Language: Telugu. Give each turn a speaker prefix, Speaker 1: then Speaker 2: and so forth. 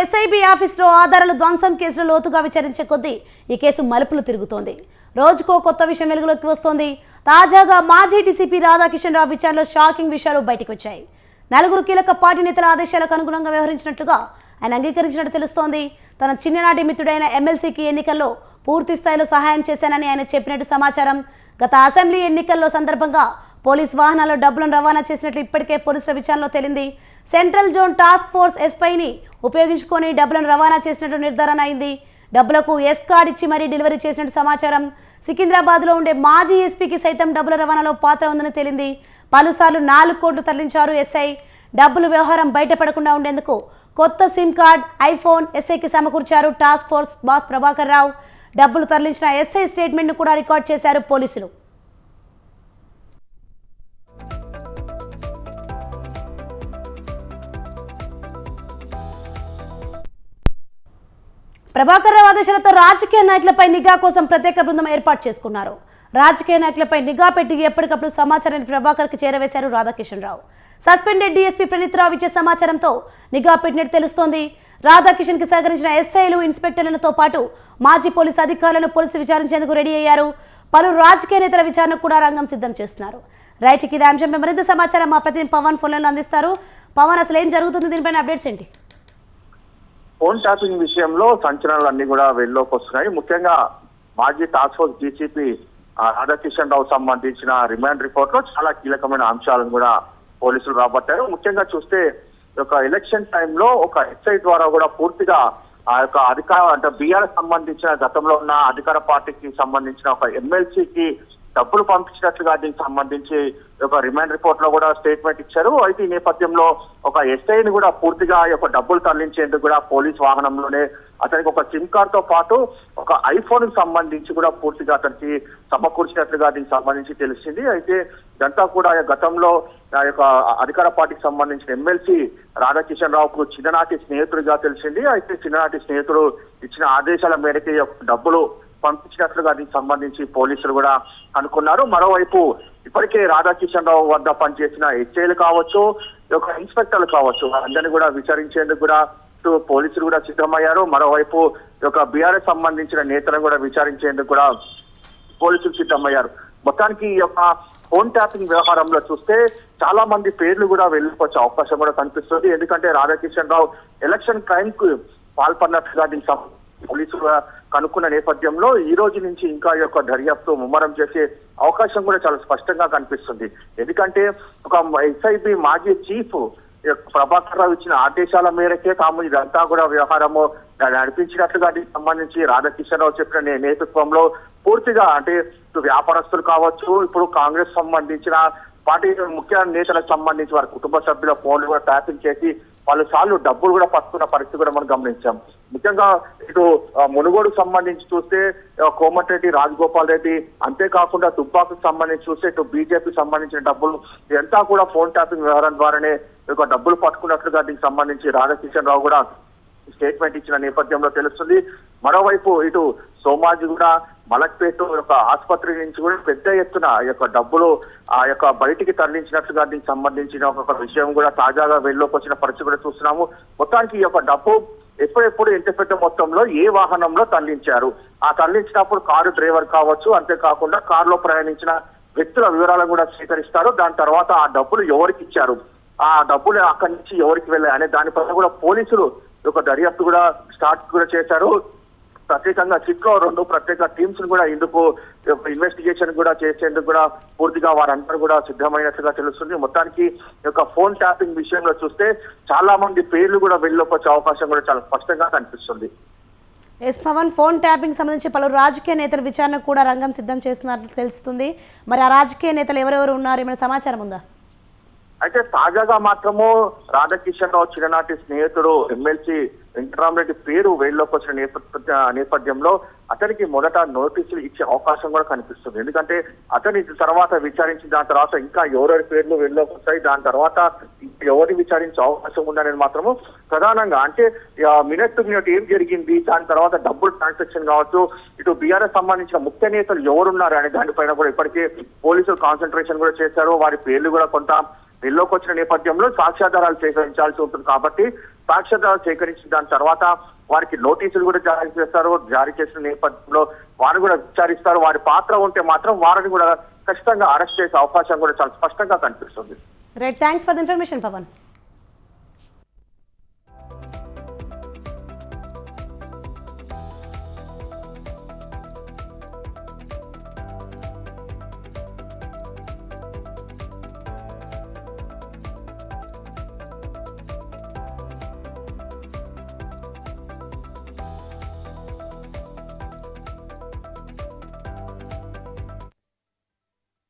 Speaker 1: ఎస్ఐబి ఆఫీసులో ఆధారాలు ధ్వంసం కేసులో లోతుగా విచారించే కొద్దీ ఈ కేసు మలుపులు తిరుగుతోంది. రోజుకో కొత్త విషయం వెలుగులోకి వస్తోంది. తాజాగా మాజీ డీసీపీ రాధాకిషన్ రావు విచారణలో షాకింగ్ విషయాలు బయటకు వచ్చాయి. నలుగురు కీలక పార్టీ నేతల ఆదేశాలకు అనుగుణంగా వ్యవహరించినట్లుగా ఆయన అంగీకరించినట్టు తెలుస్తోంది. తన చిన్ననాటి మిత్రుడైన ఎమ్మెల్సీకి ఎన్నికల్లో పూర్తి స్థాయిలో సహాయం చేశానని ఆయన చెప్పినట్టు సమాచారం. గత అసెంబ్లీ ఎన్నికల్లో సందర్భంగా పోలీస్ వాహనాల్లో డబ్బులను రవాణా చేసినట్లు ఇప్పటికే పోలీసుల విచారణలో తేలింది. సెంట్రల్ జోన్ టాస్క్ ఫోర్స్ ఎస్పైని ఉపయోగించుకొని డబ్బులను రవాణా చేసినట్టు నిర్ధారణ అయింది. డబ్బులకు ఎస్ కార్డ్ ఇచ్చి మరీ డెలివరీ చేసినట్టు సమాచారం. సికింద్రాబాద్లో ఉండే మాజీ ఎస్పీకి సైతం డబ్బుల రవాణాలో పాత్ర ఉందని తేలింది. పలుసార్లు నాలుగు కోట్లు తరలించారు ఎస్ఐ. డబ్బులు వ్యవహారం బయటపడకుండా ఉండేందుకు కొత్త సిమ్ కార్డ్ ఐఫోన్ ఎస్ఐకి సమకూర్చారు task force boss Prabhakar Rao. డబ్బులు తరలించిన ఎస్ఐ స్టేట్మెంట్ను కూడా రికార్డ్ చేశారు పోలీసులు. ప్రభాకర్ రావు ఆదేశాలతో రాజకీయ నాయకులపై నిఘా కోసం ప్రత్యేక బృందం ఏర్పాటు చేసుకున్నారు. రాజకీయ నాయకులపై నిఘా పెట్టి ఎప్పటికప్పుడు సమాచారాన్ని ప్రభాకర్కి చేరవేశారు రాధాకిషన్ రావు. సస్పెండెడ్ డీఎస్పీ ప్రణీత్ రావు ఇచ్చే సమాచారంతో నిఘా పెట్టినట్టు తెలుస్తోంది. రాధాకిషన్కి సహకరించిన ఎస్ఐలు ఇన్స్పెక్టర్లతో పాటు మాజీ పోలీసు అధికారులను పోలీసు విచారించేందుకు రెడీ అయ్యారు. పలు రాజకీయ నేతల విచారణకు కూడా రంగం సిద్ధం చేస్తున్నారు. రైట్ ఇది అంశంపై మరింత సమాచారం మా ప్రతినిధి పవన్ ఫోన్లను అందిస్తారు. పవన్ అసలు ఏం జరుగుతుంది? దీనిపైన అప్డేట్స్ ఏంటి?
Speaker 2: ఫోన్ ట్యాపింగ్ విషయంలో సంచలనాలు అన్ని కూడా వెల్లోకి వస్తున్నాయి. ముఖ్యంగా మాజీ task force DCP Radhakishan Rao సంబంధించిన రిమాండ్ రిపోర్ట్లో చాలా కీలకమైన అంశాలను కూడా పోలీసులు రాబట్టారు. ముఖ్యంగా చూస్తే ఈ యొక్క ఎలక్షన్ టైంలో ఒక ఎస్ఐ ద్వారా కూడా పూర్తిగా ఆ యొక్క అధికార అంటే బీఆర్ సంబంధించిన గతంలో ఉన్న అధికార పార్టీకి సంబంధించిన ఒక ఎమ్మెల్సీకి డబ్బులు పంపించినట్లుగా దీనికి సంబంధించి ఒక రిమాండ్ రిపోర్ట్లో కూడా స్టేట్మెంట్ ఇచ్చారు. అయితే ఈ నేపథ్యంలో ఒక ఎస్ఐని కూడా పూర్తిగా ఈ యొక్క డబ్బులు తరలించేందుకు కూడా పోలీస్ వాహనంలోనే అతనికి ఒక సిమ్ కార్డ్తో పాటు ఒక ఐఫోన్కి సంబంధించి కూడా పూర్తిగా అతనికి సమకూర్చినట్లుగా దీనికి సంబంధించి తెలిసింది. అయితే ఇదంతా కూడా గతంలో ఆ యొక్క అధికార పార్టీకి సంబంధించిన ఎమ్మెల్సీ రాధాకిషన్ రావుకు చిన్ననాటి స్నేహితుడిగా తెలిసింది. అయితే చిన్ననాటి స్నేహితుడు ఇచ్చిన ఆదేశాల మేరకు యొక్క డబ్బులు పంపించినట్లుగా దీనికి సంబంధించి పోలీసులు కూడా అనుకున్నారు. మరోవైపు ఇప్పటికే రాధాకిషన్ రావు వద్ద పనిచేసిన హెచ్ఐలు కావచ్చు యొక్క ఇన్స్పెక్టర్లు కావచ్చు అందరినీ కూడా విచారించేందుకు కూడా పోలీసులు కూడా సిద్ధమయ్యారు. మరోవైపు యొక్క బీఆర్ఎస్ సంబంధించిన నేతలను కూడా విచారించేందుకు కూడా పోలీసులు సిద్ధమయ్యారు. మొత్తానికి ఈ యొక్క ఫోన్ ట్యాపింగ్ వ్యవహారంలో చూస్తే చాలా మంది పేర్లు కూడా వెళ్ళిపోచ్చే అవకాశం కూడా కనిపిస్తుంది. ఎందుకంటే రాధాకిషన్ రావు ఎలక్షన్ క్రైమ్కు పాల్పడినట్లుగా దీనికి పోలీసులు కనుక్కున్న నేపథ్యంలో ఈ రోజు నుంచి ఇంకా ఈ యొక్క దర్యాప్తు ముమ్మరం చేసే అవకాశం కూడా చాలా స్పష్టంగా కనిపిస్తుంది. ఎందుకంటే ఒక ఎస్ఐబి మాజీ చీఫ్ ప్రభాకర్ రావు ఇచ్చిన ఆదేశాల మేరకే తాము ఇదంతా కూడా వ్యవహారము నడిపించినట్లుగా దీనికి సంబంధించి రాధాకిషన్ రావు చెప్పిన నేతృత్వంలో పూర్తిగా అంటే వ్యాపారస్తులు కావచ్చు ఇప్పుడు కాంగ్రెస్ సంబంధించిన పార్టీ ముఖ్య నేతలకు సంబంధించి వారి కుటుంబ సభ్యుల ఫోన్లు కూడా ట్యాపింగ్ చేసి వాళ్ళు సార్లు డబ్బులు కూడా పట్టుకున్న పరిస్థితి కూడా మనం గమనించాం. ముఖ్యంగా ఇటు మునుగోడుకు సంబంధించి చూస్తే ఆ, కోమటిరెడ్డి రాజగోపాల్ రెడ్డి అంతేకాకుండా తుపాకు సంబంధించి చూస్తే ఇటు బీజేపీ సంబంధించిన డబ్బులు ఇదంతా కూడా ఫోన్ ట్యాపింగ్ వ్యవహారం ద్వారానే డబ్బులు పట్టుకున్నట్లుగా దీనికి సంబంధించి రాధాకిషన్ రావు కూడా స్టేట్మెంట్ ఇచ్చిన నేపథ్యంలో తెలుస్తుంది. మరోవైపు ఇటు సోమాజి కూడా మలక్పేట యొక్క ఆసుపత్రి నుంచి కూడా పెద్ద ఎత్తున ఈ యొక్క డబ్బులు ఆ యొక్క బయటికి తరలించినట్లుగా దీనికి సంబంధించిన ఒక విషయం కూడా తాజాగా వెళ్ళలోకి వచ్చిన పరిస్థితి కూడా చూస్తున్నాము. మొత్తానికి ఈ యొక్క డబ్బు ఎప్పుడెప్పుడు ఎంత పెద్ద మొత్తంలో ఏ వాహనంలో తరలించారు? ఆ తరలించినప్పుడు కారు డ్రైవర్ కావచ్చు అంతేకాకుండా కారులో ప్రయాణించిన వ్యక్తుల వివరాలను కూడా స్వీకరిస్తారు దాని తర్వాత ఆ డబ్బులు ఎవరికి ఇచ్చారు? ఆ డబ్బులు అక్కడి నుంచి ఎవరికి వెళ్ళాయి అనే దానిపైన కూడా పోలీసులు ఒక దర్యాప్తు కూడా స్టార్ట్ కూడా చేశారు. ప్రత్యేకంగా సిట్లో రెండు ప్రత్యేక టీమ్స్ కూడా ఇందుకు ఇన్వెస్టిగేషన్ కూడా చేసేందుకు కూడా పూర్తిగా వారందరూ కూడా సిద్ధమైనట్లుగా తెలుస్తుంది. మొత్తానికి ఈ యొక్క ఫోన్ ట్యాపింగ్ విషయంలో చూస్తే చాలా మంది పేర్లు కూడా వెళ్ళొచ్చే అవకాశం కూడా చాలా స్పష్టంగా కనిపిస్తుంది.
Speaker 1: ఎస్ పవన్ ఫోన్ ట్యాపింగ్ సంబంధించి పలు రాజకీయ నేతల విచారణకు కూడా రంగం సిద్ధం చేస్తున్నట్లు తెలుస్తుంది. మరి ఆ రాజకీయ నేతలు ఎవరెవరు ఉన్నారు? ఏమైనా సమాచారం ఉందా?
Speaker 2: అయితే తాజాగా మాత్రము రాధాకిషన్ రావు చిన్ననాటి స్నేహితుడు ఎమ్మెల్సీ వెంకటరామరెడ్డి పేరు వేళ్ళలోకి వచ్చిన నేపథ్య నేపథ్యంలో అతనికి మొదట నోటీసులు ఇచ్చే అవకాశం కూడా కనిపిస్తుంది. ఎందుకంటే అతని తర్వాత విచారించిన దాని తర్వాత ఇంకా ఎవరెవరి పేర్లు వెళ్ళలోకి వస్తాయి దాని తర్వాత ఎవరిని విచారించే అవకాశం ఉందనేది మాత్రము ప్రధానంగా అంటే మినిట్ టు మినిట్ ఏం జరిగింది దాని తర్వాత డబ్బులు ట్రాన్సాక్షన్ కావచ్చు ఇటు బీఆర్ఎస్ సంబంధించిన ముఖ్య నేతలు ఎవరున్నారు అనే దానిపైన కూడా ఇప్పటికే పోలీసులు కాన్సన్ట్రేషన్ కూడా చేశారు వారి పేర్లు కూడా కొంత వెళ్ళలోకి వచ్చిన నేపథ్యంలో సాక్ష్యాధారాలు సేకరించాల్సి ఉంటుంది కాబట్టి సాక్ష్యాధారాలు సేకరించిన దాని తర్వాత వారికి నోటీసులు కూడా జారీ చేస్తారు. జారీ చేసిన నేపథ్యంలో వారిని కూడా విచారిస్తారు. వారి పాత్ర ఉంటే మాత్రం వారిని కూడా ఖచ్చితంగా అరెస్ట్ చేసే అవకాశం కూడా చాలా స్పష్టంగా కనిపిస్తుంది.
Speaker 1: Right thanks for information Pavan